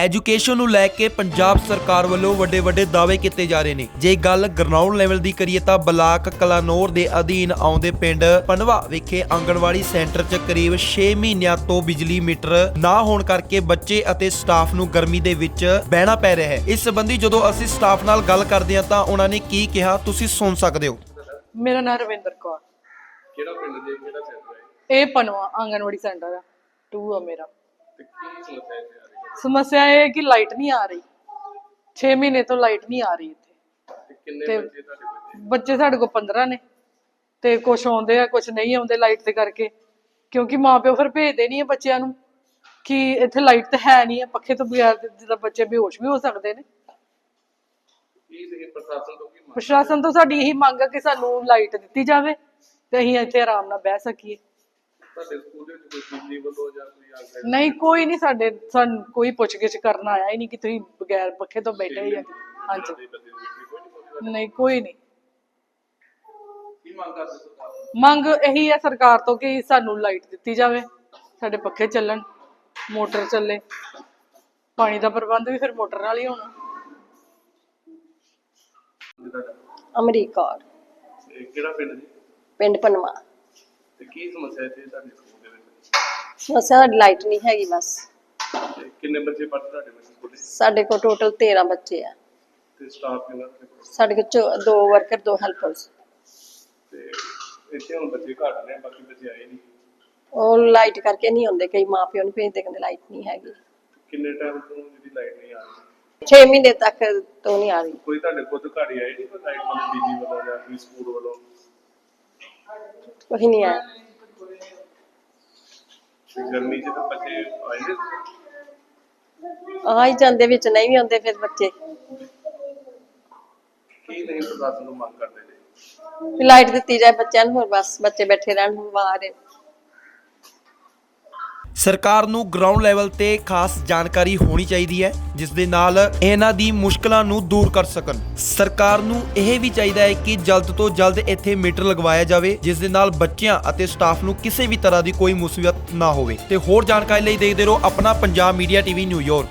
Education ਨੂੰ ਲੈ ਕੇ ਪੰਜਾਬ ਸਰਕਾਰ ਵੱਲੋਂ ਵੱਡੇ ਵੱਡੇ ਦਾਅਵੇ ਕੀਤੇ ਜਾ ਰਹੇ ਨੇ। ਜੇ ਗੱਲ ਗਰਾਊਂਡ ਲੈਵਲ ਦੀ ਕਰੀਏ ਤਾਂ ਬਲਾਕ ਕਲਾਨੌਰ ਦੇ ਅਧੀਨ ਆਉਂਦੇ ਪਿੰਡ ਪਨਵਾ ਵਿਖੇ ਆਂਗਣਵਾੜੀ ਸੈਂਟਰ 'ਚ ਕਰੀਬ 6 ਮਹੀਨਿਆਂ ਤੋਂ ਬਿਜਲੀ ਮੀਟਰ ਨਾ ਹੋਣ ਕਰਕੇ ਬੱਚੇ ਅਤੇ ਸਟਾਫ ਨੂੰ ਗਰਮੀ ਦੇ ਵਿੱਚ ਬਹਿਣਾ ਪੈ ਰਿਹਾ ਹੈ। ਇਸ ਸੰਬੰਧੀ ਜਦੋਂ ਅਸੀਂ ਸਟਾਫ ਨਾਲ ਗੱਲ ਕਰਦੇ ਹਾਂ ਤਾਂ ਉਹਨਾਂ ਨੇ ਕੀ ਕਿਹਾ ਤੁਸੀਂ ਸੁਣ ਸਕਦੇ ਹੋ। ਮੇਰਾ ਨਾਮ ਰਵਿੰਦਰ ਕੌਰ। ਕਿਹੜਾ ਪਿੰਡ ਦੇ ਕਿਹੜਾ ਸੈਂਟਰ ਹੈ? ਇਹ ਪਨਵਾ ਆਂਗਨਵਾੜੀ ਸੈਂਟਰ ਆ। 2 ਆ ਮੇਰਾ। ਤੇ ਕੀ ਸਮੱਸਿਆ ਇੱਥੇ ਆ ਰਹੀ ਹੈ ਸਮੱਸਿਆ ਇਹ ਹੈ ਕਿ ਲਾਈਟ ਨਹੀਂ ਆ ਰਹੀ। 6 ਮਹੀਨੇ ਤੋਂ ਲਾਈਟ ਨਹੀਂ ਆ ਰਹੀ ਇੱਥੇ। ਤੇ ਕਿੰਨੇ ਤੇ- ਬੱਚੇ ਤੁਹਾਡੇ ਬੱਚੇ? ਬੱਚੇ ਸਾਡੇ ਕੋਲ 15 ਨੇ। ਤੇ ਕੁਝ ਆਉਂਦੇ ਆ ਕੁਝ ਨਹੀਂ ਆਉਂਦੇ ਲਾਈਟ ਦੇ ਕਰਕੇ। ਕਿਉਂਕਿ ਮਾਪਿਓ ਫਿਰ ਭੇਜਦੇ ਨਹੀਂ ਆ ਬੱਚਿਆਂ ਨੂੰ ਕਿ ਇੱਥੇ ਲਾਈਟ ਤਾਂ ਹੈ ਨਹੀਂ ਆ ਪੱਖੇ ਤੋਂ ਬਗੈਰ ਤੇ ਜਿੱਦਾਂ ਬੱਚੇ ਬੇਹੋਸ਼ ਵੀ ਹੋ ਸਕਦੇ ਨੇ। ਕੀ ਤੁਸੀਂ ਪ੍ਰਸ਼ਾਸਨ ਤੋਂ ਕੀ ਮੰਗ ਪ੍ਰਸ਼ਾਸਨ ਤੋਂ ਸਾਡੀ ਇਹੀ ਮੰਗ ਹੈ ਕਿ ਸਾਨੂੰ ਲਾਈਟ ਦਿੱਤੀ ਜਾਵੇ ਤੇ ਅਸੀਂ ਇੱਥੇ ਆਰਾਮ ਨਾਲ ਬਹਿ ਸਕੀਏ। ਤੁਹਾਡੇ ਸਕੂਲ ਦੇ ਵਿੱਚ ਕੋਈ ਬਿਜਲੀ ਵੱਲੋਂ ਜਾਂ ਕੋਈ ਆਗਿਆ ਨਹੀਂ ਕੋਈ ਨਹੀਂ ਸਾਡੇ ਸਾਨੂੰ ਕੋਈ ਪੁੱਛਗਿੱਛ ਕਰਨ ਆਇਆ ਹੀ ਨਹੀਂ ਕਿ ਤੁਸੀਂ ਬਗੈਰ ਪੱਖੇ ਤੋਂ ਬੈਠੇ ਜਾਂ ਹਾਂਜੀ। ਦੀ ਬੱਤੀ ਦੀ ਕੋਈ ਨਹੀਂ ਕੋਈ ਨਹੀਂ। ਕੀ ਮੰਗ ਕਰਦੇ ਸਰਕਾਰ? ਮੰਗ ਇਹੀ ਹੈ ਸਰਕਾਰ ਤੋਂ ਕਿ ਸਾਨੂੰ ਲਾਈਟ ਦਿੱਤੀ ਜਾਵੇ ਸਾਡੇ ਪੱਖੇ ਚੱਲਣ ਮੋਟਰ ਚੱਲੇ। ਪਾਣੀ ਦਾ ਪ੍ਰਬੰਧ ਵੀ ਫਿਰ ਮੋਟਰ ਨਾਲ ਹੀ ਹੋਣਾ। ਅਮਰੀਕ। ਕਿਹੜਾ ਪਿੰਡ ਜੀ? ਪਿੰਡ ਪਨਵਾ। ਤੇ ਕੀ ਸਮੱਸਿਆ ਇੱਥੇ ਤੁਹਾਡੇ ਸਕੂਲ ਦੇ ਵਿੱਚ? ਸਮੱਸਿਆ ਸਾਡੀ ਲਾਈਟ ਨਹੀਂ ਹੈਗੀ ਬਸ। ਤੇ ਕਿੰਨੇ ਬੱਚੇ ਪੜ੍ਹਦੇ ਤੁਹਾਡੇ ਬੱਚੇ ਸਕੂਲੇ ਸਾਡੇ ਕੋਲ ਟੋਟਲ 13 ਬੱਚੇ ਆ। ਤੇ ਸਟਾਫ ਕਿੰਨਾ ਤੁਹਾਡੇ ਕੋਲ ਸਾਡੇ ਕੋਲ ਚੋ- ਦੋ ਵਰਕਰ ਦੋ ਹੈਲਪਰਸ ਤੇ ਇੱਥੇ ਹੁਣ ਬੱਚੇ ਘੱਟ ਨੇ ਬਾਕੀ ਬੱਚੇ ਆਏ ਨਹੀਂ। ਉਹ ਲਾਈਟ ਕਰਕੇ ਨਹੀਂ ਆਉਂਦੇ ਕਈ ਮਾਪਿਓ ਨੂੰ ਭੇਜਦੇ ਕਹਿੰਦੇ ਲਾਈਟ ਨਹੀਂ ਹੈਗੀ। ਕਿੰਨੇ ਟਾਈਮ ਤੋਂ ਜਿਹੜੀ ਲਾਈਟ ਨਹੀਂ ਆ ਰਹੀ? 6 ਮਹੀਨੇ ਤੱਕ ਤੋਂ ਨਹੀਂ ਆ ਰਹੀ। ਕੋਈ ਤੁਹਾਡੇ ਖੁਦ ਘਰ ਹੀ ਆਏ ਨਹੀਂ ਕੋਈ ਲਾਈਟ ਵਾਲੇ ਬੀਜੀ ਵੱਲੋਂ ਜਾਂ ਕੋਈ ਸਕੂਲ ਵੱਲੋਂ? ਕੋਈ ਨਹੀਂ ਆਇਆ ਗਰਮੀ 'ਚ ਤਾਂ ਬੱਚੇ ਆਏ ਨੇ ਆ ਹੀ ਜਾਂਦੇ ਵਿੱਚ ਨਹੀਂ ਵੀ ਆਉਂਦੇ ਫਿਰ ਬੱਚੇ। ਕੀ ਨਹੀਂ ਪ੍ਰਸ਼ਾਸਨ ਨੂੰ ਮੰਗ ਕਰਦੇ ਨੇ ਲਾਈਟ ਦਿੱਤੀ ਜਾਏ ਬੱਚਿਆਂ ਨੂੰ ਹੋਰ ਬਸ ਬੱਚੇ ਬੈਠੇ ਰਹਿਣ ਬਾਹਰ ਸਰਕਾਰ ਨੂੰ ਗਰਾਊਂਡ ਲੈਵਲ ਤੇ ਖਾਸ ਜਾਣਕਾਰੀ ਹੋਣੀ ਚਾਹੀਦੀ ਹੈ, ਜਿਸ ਦੇ ਨਾਲ ਇਹਨਾਂ ਦੀ ਮੁਸ਼ਕਲਾਂ ਨੂੰ ਦੂਰ ਕਰ ਸਕਣ। ਸਰਕਾਰ ਨੂੰ ਇਹ ਵੀ ਚਾਹੀਦਾ ਹੈ ਕਿ ਜਲਦ ਤੋਂ ਜਲਦ ਇੱਥੇ ਮੀਟਰ ਲਗਵਾਇਆ ਜਾਵੇ, ਜਿਸ ਦੇ ਨਾਲ ਬੱਚਿਆਂ ਅਤੇ ਸਟਾਫ ਨੂੰ ਕਿਸੇ ਵੀ ਤਰ੍ਹਾਂ ਦੀ ਕੋਈ ਮੁਸੀਬਤ ਨਾ ਹੋਵੇ। ਤੇ ਹੋਰ ਜਾਣਕਾਰੀ ਲਈ ਦੇਖਦੇ ਰਹੋ ਆਪਣਾ ਪੰਜਾਬ ਮੀਡੀਆ ਟੀਵੀ ਨਿਊਯਾਰਕ